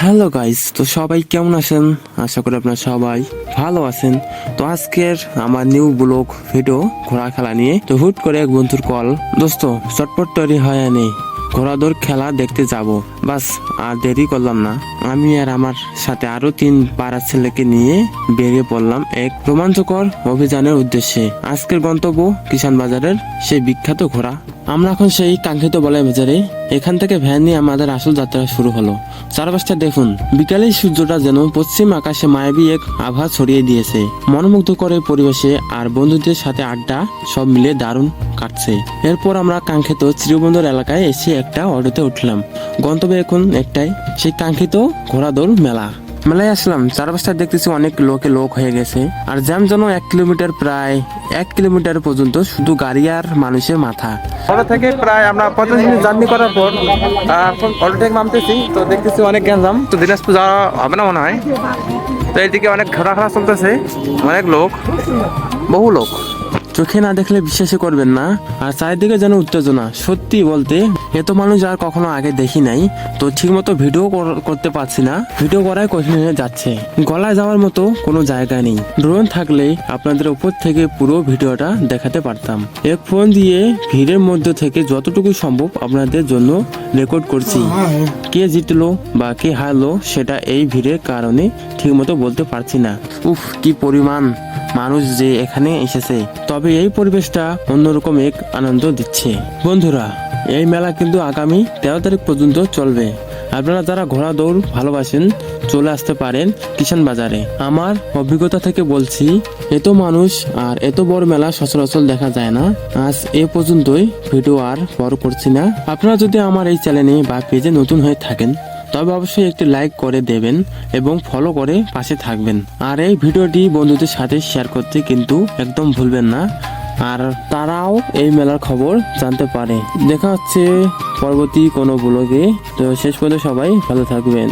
Hello guys, তো সবাই কেমন আছেন? আশা করি আপনারা সবাই ভালো আছেন। তো আজকের আমার নিউ ব্লগ ভিডিও, ঘোড়া খেলা নিয়ে। তো হুট করে এক বন্ধুর কল, দোস্ত, চটপট তৈরি হয় নেই ঘোড়া দৌড় খেলা দেখতে যাব। বাস, আর দেরি করলাম না। আমি আর আমার সাথে আরও তিন পাড়ার ছেলেকে নিয়ে বেরিয়ে পড়লাম এক রোমাঞ্চকর অভিযানের উদ্দেশ্যে। আজকের গন্তব্য কিষান বাজারের সেই বিখ্যাত ঘোড়া। আমরা এখন সেই কাঙ্ক্ষিত বলাই বাজারে এখান থেকে ভ্যান নিয়ে আমাদের আসল যাত্রা শুরু হলো। চারপাশটা দেখুন বিকালে সূর্যটা যেন পশ্চিম আকাশে মায়াবী এক আভা ছড়িয়ে দিয়েছে। মনোমুগ্ধ করে পরিবেশে আর বন্ধুদের সাথে আড্ডা সব মিলে দারুণ কাটছে। এরপর আমরা কাঙ্ক্ষিত শ্রীবন্দর এলাকায় এসে একটা অটোতে উঠলাম। গন্তব্য এখন একটাই, সেই কাঙ্ক্ষিত ঘোড়াদৌড় মেলা। মেলায় আসলাম, চারপাশটা দেখতেছি অনেক লোকে লোক হয়ে গেছে। আর জ্যাম যেন এক কিলোমিটার প্রায়, এক কিলোমিটার পর্যন্ত শুধু গাড়ি আর মানুষের মাথা। অটো থেকে প্রায় আমরা পঞ্চাশ মিনিট জার্নি করার পর এখন অটো থেকে নামতেছি, তো দেখতেছি অনেক গ্যাঞ্জাম। তো দিনাজপুর যাওয়া হবে না মনে হয়? তো এইদিকে অনেক ঘোরাফেরা চলতেছে, অনেক লোক, বহু লোক। চোখে না দেখলে বিশ্বাসই করবেন না। আর চারিদিকে যেন উত্তেজনা। সত্যি বলতে এত মানুষ আর কখনো আগে দেখি নাই। তো ঠিকমতো ভিডিও কর- করতে পারছি না। ভিডিও করাই কঠিন হয়ে যাচ্ছে। গলায় যাওয়ার মতো কোনো জায়গা নেই। ড্রোন থাকলে আপনাদের উপর থেকে পুরো ভিডিওটা দেখাতে পারতাম। এক ফোন দিয়ে ভিড়ের মধ্যে থেকে যতটুকু সম্ভব আপনাদের জন্য রেকর্ড করছি। কে জিতলো বা কে হারলো, সেটা এই ভিড়ের কারণে ঠিকমতো বলতে পারছি না। উফ, কি পরিমাণ। মানুষ যে এখানে এসেছে, তবে এই পরিবেশটা অন্যরকম এক আনন্দ দিচ্ছে। বন্ধুরা, এই মেলা কিন্তু আগামী তেরো তারিখ পর্যন্ত চলবে। আপনারা যারা ঘোড়া দৌড় ভালোবাসেন, চলে আসতে পারেন কিষান বাজারে। আমার অভিজ্ঞতা থেকে বলছি, এত মানুষ আর এত বড় মেলা সচরাচর দেখা যায় না। আজ এ পর্যন্তই, ভিডিও আর বড় করছি না। আপনারা যদি আমার এই চ্যানেলে বা পেজে নতুন হয়ে থাকেন তবে অবশ্যই একটি লাইক করে দেবেন এবং ফলো করে পাশে থাকবেন। আর এই ভিডিওটি বন্ধুদের সাথে শেয়ার করতে কিন্তু একদম ভুলবেন না। আর তারাও এই মেলার খবর জানতে পারে। দেখা হচ্ছে পরবর্তী কোনো ব্লগে তো শেষ পর্যন্ত সবাই ভালো থাকবেন।